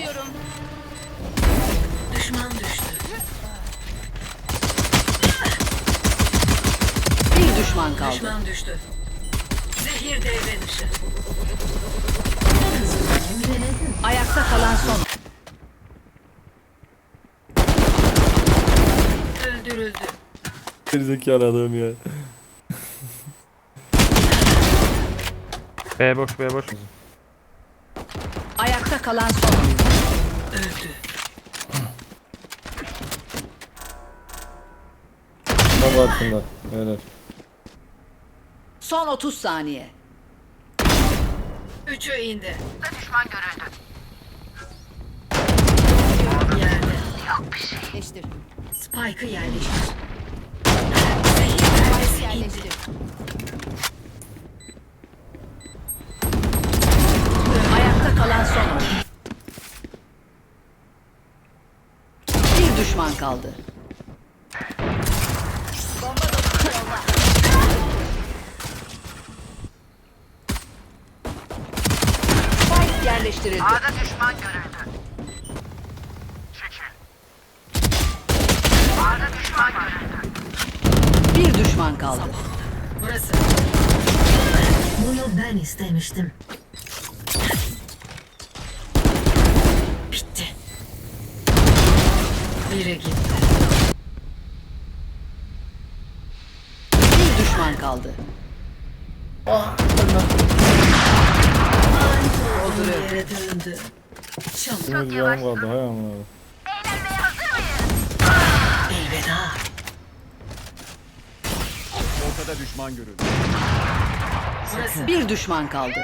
Dolduruyorum. Düşman düştü. Bir düşman kaldı. Düşman düştü. Zehir devre dışı. Ayakta kalan son. Öldürüldü. Gerizekalı adam ya. B boş B boş. Ayakta kalan son. Öldü. Tam altında. Helal. Son 30 saniye. Üçü indi. Düşman görüldü. Yerde. Değiştir. Spike'ı yerleştir. Bir düşman kaldı. Spike yerleştirildi. Bir düşman kaldı. Burası. Bunu ben istemiştim. Bitti. Biri gitti. Bir düşman kaldı. Olduğu yere döndü. Çabuk Şimdi canım kaldı. Hay amına. elveda. Ortada düşman görüldü. Burası. Bir düşman kaldı.